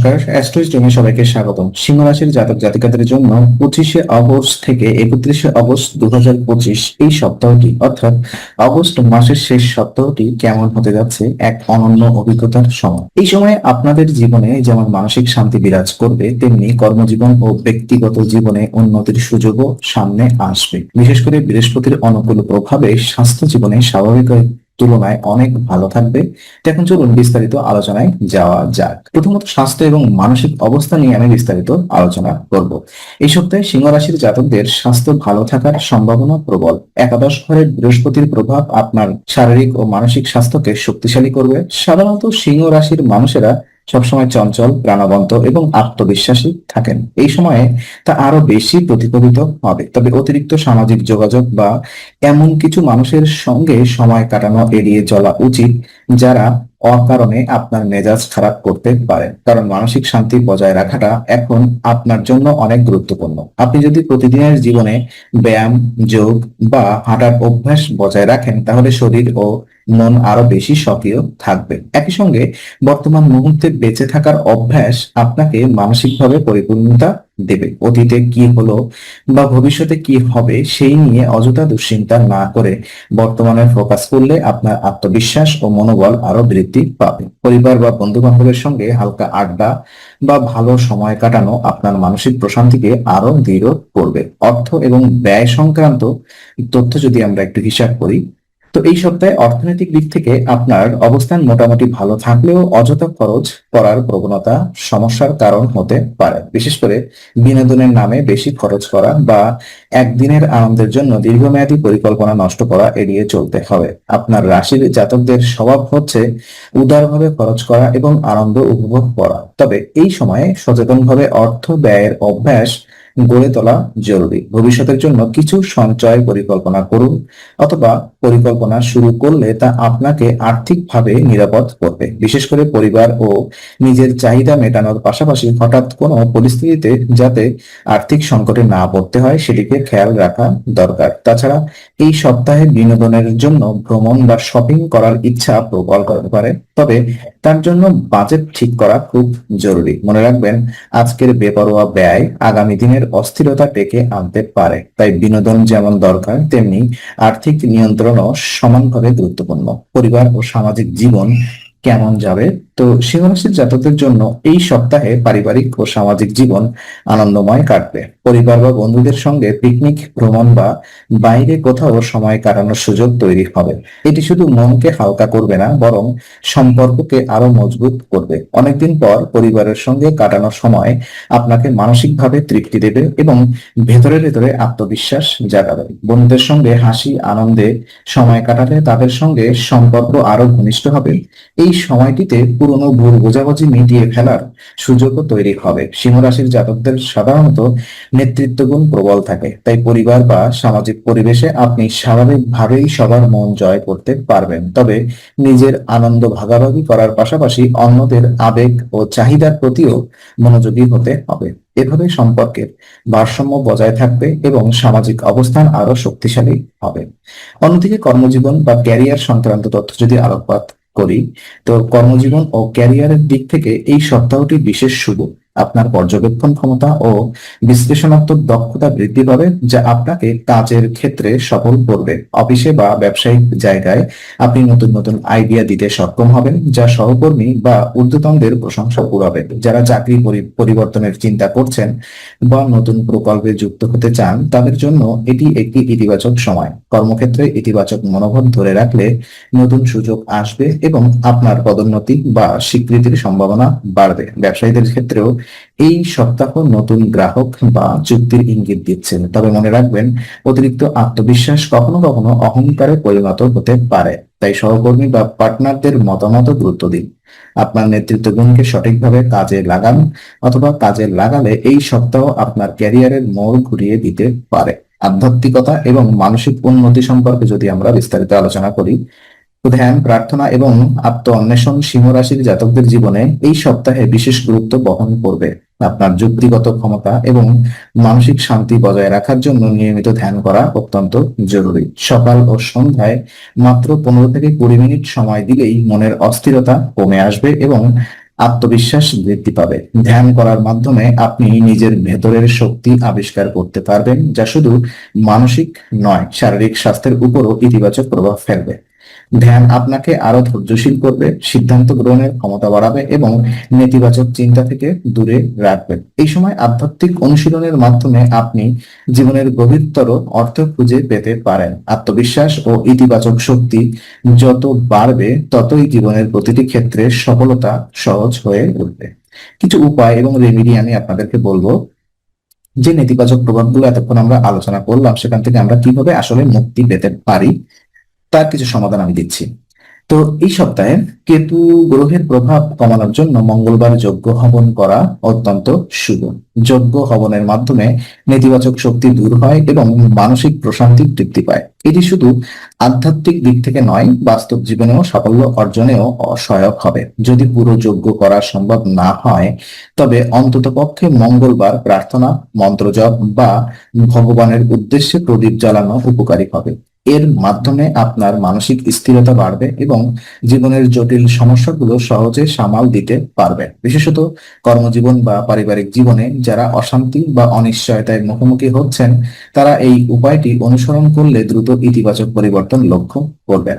নমস্কার অ্যাস্ট্রোইস্টমে সবাইকে স্বাগতম। সিংহ রাশির জাতক জাতিকাদের জন্য পঁচিশে অগস্ট থেকে একত্রিশে অগস্ট দু এই সপ্তাহটি, অর্থাৎ অগস্ট মাসের শেষ সপ্তাহটি কেমন হতে যাচ্ছে এক অনন্য অভিজ্ঞতার সময়। এই সময়ে আপনাদের জীবনে যেমন মানসিক শান্তি বিরাজ করবে, তেমনি কর্মজীবন ও ব্যক্তিগত জীবনে উন্নতির সুযোগও সামনে আসবে। বিশেষ করে বৃহস্পতির অনুকূল প্রভাবে স্বাস্থ্য জীবনে স্বাভাবিক তুলনায় অনেক ভালো থাকবে। এখন চলুন বিস্তারিত আলোচনায় যাওয়া যাক। প্রথমত স্বাস্থ্য এবং মানসিক অবস্থা নিয়ে আমি বিস্তারিত আলোচনা করব। এই সপ্তাহে সিংহ রাশির জাতকদের স্বাস্থ্য ভালো থাকার সম্ভাবনা প্রবল। একাদশ ঘরের বৃহস্পতির প্রভাব আপনার শারীরিক ও মানসিক স্বাস্থ্যকে শক্তিশালী করবে। সাধারণত সিংহ রাশির মানুষেরা সবসময় চঞ্চল, প্রাণবন্ত এবং আত্মবিশ্বাসী থাকেন। এই সময়ে তা আরও বেশি প্রতিফলিত হবে। তবে অতিরিক্ত সামাজিক যোগাযোগ বা এমন কিছু মানুষের সঙ্গে সময় কাটানো এড়িয়ে চলা উচিত, যারা অকারণে আপনার মেজাজ খারাপ করতে পারে কারণ মানসিক শান্তি বজায় রাখাটা এখন আপনার জন্য অনেক গুরুত্বপূর্ণ। আপনি যদি প্রতিদিনের জীবনে ব্যায়াম, যোগ বা হাঁটার অভ্যাস বজায় রাখেন, তাহলে শরীর ও মন আরও বেশি সক্রিয় থাকবে। একই সঙ্গে বর্তমান মুহূর্তে বেঁচে থাকার অভ্যাস আপনাকে মানসিকভাবে পরিপূর্ণতা দেবে। অতীতে কি হলো বা ভবিষ্যতে কি হবে সেই নিয়ে অযথা দুশ্চিন্তা না করে বর্তমানে ফোকাস করলে আপনার আত্মবিশ্বাস ও মনোবল আরও বৃদ্ধি পাবে। পরিবার বা বন্ধু বান্ধবের সঙ্গে হালকা আড্ডা বা ভালো সময় কাটানো আপনার মানসিক প্রশান্তিকে আরও দৃঢ় করবে। অর্থ এবং ব্যয় সংক্রান্ত তথ্য যদি আমরা একটু হিসাব করি তো এই সপ্তাহে অর্থনৈতিক দিক থেকে আপনার অবস্থান মোটামুটি ভালো থাকলেও অযথা খরচ করার প্রবণতা সমস্যার কারণ হতে পারে। বিশেষ করে বিনোদনের নামে বেশি খরচ করা বা একদিনের আনন্দের জন্য দীর্ঘমেয়াদী পরিকল্পনা নষ্ট করা এড়িয়ে চলতে হবে। আপনার রাশির জাতকদের স্বভাব হচ্ছে উদারভাবে খরচ করা এবং আনন্দ উপভোগ করা। তবে এই সময়ে সচেতনভাবে অর্থ ব্যয়ের অভ্যাস গড়ে তোলা জরুরি। ভবিষ্যতের জন্য কিছু সঞ্চয় পরিকল্পনা করুন অথবা পরিকল্পনা শুরু করলে তা আপনাকে আর্থিকভাবে নিরাপদ করবে। বিশেষ করে পরিবার ও নিজের চাহিদা মেটানোর পাশাপাশি হঠাৎ কোনো পরিস্থিতিতে যাতে আর্থিক সংকটে না পড়তে হয় সেদিকে খেয়াল রাখা দরকার। তাছাড়া এই সপ্তাহে বিনোদনের জন্য ভ্রমণ বা শপিং করার ইচ্ছা প্রবল করতে পারে, তবে তার জন্য বাজেট ঠিক করা খুব জরুরি। মনে রাখবেন, আজকের বেপরোয়া ব্যয় আগামী দিনের অস্থিরতা ডেকে আনতে পারে। তাই বিনোদন যেমন দরকার, তেমনি আর্থিক নিয়ন্ত্রণও সমানভাবে গুরুত্বপূর্ণ। পরিবার ও সামাজিক জীবন কেমন যাবে তো সিংহরাশির জাতকদের জন্য এই সপ্তাহে পারিবারিক ও সামাজিক জীবন আনন্দময় কাটবে। পরিবার বা বন্ধুদের সঙ্গে পিকনিক ভ্রমণ বা বাইরে কোথাও সময় কাটানোর সুযোগ তৈরি হবে। এটি শুধু মনকে হালকা করবে না, বরং সম্পর্ককে আরও মজবুত করবে। অনেকদিন পর পরিবারের সঙ্গে কাটানোর সময় আপনাকে মানসিকভাবে তৃপ্তি দেবে এবং ভেতরে ভেতরে আত্মবিশ্বাস জাগাবে। বন্ধুদের সঙ্গে হাসি, আনন্দে সময় কাটালে তাদের সঙ্গে সম্পর্ক আরও ঘনিষ্ঠ হবে। এই সময়টিতে পুরনো ভুল বোঝাবুঝি মিটিয়ে ফেলার সুযোগও তৈরি হবে। সিংহ রাশির জাতকদের সাধারণত নেতৃত্ব গুণ প্রবল থাকে। তাই পরিবার বা সামাজিক পরিবেশে আপনি স্বাভাবিকভাবেই সবার মন জয় করতে পারবেন। তবে নিজের আনন্দ ভাগাভাগি করার পাশাপাশি অন্যদের আবেগ ও চাহিদার প্রতিও মনোযোগী হতে হবে। এভাবে সম্পর্কের ভারসাম্য বজায় থাকবে এবং সামাজিক অবস্থান আরও শক্তিশালী হবে। অন্যদিকে কর্মজীবন বা ক্যারিয়ার সংক্রান্ত তথ্য যদি আলোকপাত করি। তো কর্মজীবন ও ক্যারিয়ারের দিক থেকে এই সপ্তাহটি বিশেষ শুভ। আপনার পর্যবেক্ষণ ক্ষমতা ও বিশ্লেষণাত্মক দক্ষতা বৃদ্ধি পাবে, যা আপনাকে কাজের ক্ষেত্রে সফল করবে। অফিসে বা ব্যবসায়িক জায়গায় আপনি নতুন নতুন আইডিয়া দিতে সক্ষম হবেন, যা সহকর্মী বা ঊর্ধ্বতনদের প্রশংসা কুড়াবে যারা চাকরি পরিবর্তনের চিন্তা করছেন বা নতুন প্রকল্পে যুক্ত হতে চান, তাদের জন্য এটি একটি ইতিবাচক সময়। কর্মক্ষেত্রে ইতিবাচক মনোভাব ধরে রাখলে নতুন সুযোগ আসবে এবং আপনার পদোন্নতি বা স্বীকৃতির সম্ভাবনা বাড়বে। ব্যবসায়ীদের ক্ষেত্রেও এই সপ্তাহ নতুন গ্রাহক বা চুক্তির ইঙ্গিত দিচ্ছেন। তবে মনে রাখবেন, অতিরিক্ত আত্মবিশ্বাস কখনো কখনো অহংকারে পরিণত হতে পারে। তাই সহকর্মী বা পার্টনারদের মতামত গুরুত্ব দিন। আপনার নেতৃত্ব গুণকে সঠিকভাবে কাজে লাগান অথবা কাজে লাগালে এই সপ্তাহ আপনার ক্যারিয়ারের মোড় ঘুরিয়ে দিতে পারে। আধ্যাত্মিকতা এবং মানসিক উন্নতি সম্পর্কে যদি আমরা বিস্তারিত আলোচনা করি ধ্যান, প্রার্থনা এবং আত্ম অন্বেষণ সিংহ রাশির জাতকদের জীবনে এই সপ্তাহে বিশেষ গুরুত্ব বহন করবে। আপনার যুক্তিগত ক্ষমতা এবং মানসিক শান্তি বজায় রাখার জন্য নিয়মিত ধ্যান করা অত্যন্ত জরুরি। সকাল ও সন্ধ্যায় মাত্র পনেরো থেকে কুড়ি মিনিট সময় দিলেই মনের অস্থিরতা কমে আসবে এবং আত্মবিশ্বাস বৃদ্ধি পাবে। ধ্যান করার মাধ্যমে আপনি নিজের ভেতরের শক্তি আবিষ্কার করতে পারবেন, যা শুধু মানসিক নয়, শারীরিক স্বাস্থ্যের উপরও ইতিবাচক প্রভাব ফেলবে। ধ্যান আপনাকে আরও ধৈর্যশীল করবে, সিদ্ধান্ত গ্রহণের ক্ষমতা বাড়াবে এবং নেতিবাচক চিন্তা থেকে দূরে রাখবে। এই সময় আধ্যাত্মিক অনুশীলনের মাধ্যমে আপনি জীবনের গভীরতর অর্থ খুঁজে পেতে পারেন। আত্মবিশ্বাস ও ইতিবাচক শক্তি যত বাড়বে, ততই জীবনের প্রতিটি ক্ষেত্রে সফলতা সহজ হয়ে উঠবে। কিছু উপায় এবং রেমেডি আমি আপনাদেরকে বলব। যে নেতিবাচক প্রভাবগুলো এতক্ষণ আমরা আলোচনা করলাম, সেখান থেকে আমরা কীভাবে আসলে মুক্তি পেতে পারি তার কিছু সমাধান আমি দিচ্ছি। তো এই সপ্তাহে কেতু গ্রহের প্রভাব কমানোর জন্য মঙ্গলবার যজ্ঞ হবন করা অত্যন্ত শুভ। যজ্ঞ হবনের মাধ্যমে নেতিবাচক শক্তি দূর হয় এবং মানসিক প্রশান্তি বৃদ্ধি পায়। এটি শুধু আধ্যাত্মিক দিক থেকে নয়, বাস্তব জীবনেও সাফল্য অর্জনেও সহায়ক হবে। যদি পুরো যজ্ঞ করা সম্ভব না হয়, তবে অন্ততপক্ষে মঙ্গলবার প্রার্থনা, মন্ত্রজপ বা ভগবানের উদ্দেশ্যে প্রদীপ জ্বালানো উপকারী হবে। এর মাধ্যমে আপনার মানসিক স্থিরতা বাড়বে এবং জীবনের জটিল সমস্যাগুলো সহজে সামাল দিতে পারবে। বিশেষত কর্মজীবন বা পারিবারিক জীবনে যারা অশান্তি বা অনিশ্চয়তায় মুখোমুখি হচ্ছেন, তারা এই উপায়টি অনুসরণ করলে দ্রুত ইতিবাচক পরিবর্তন লক্ষ্য করবেন।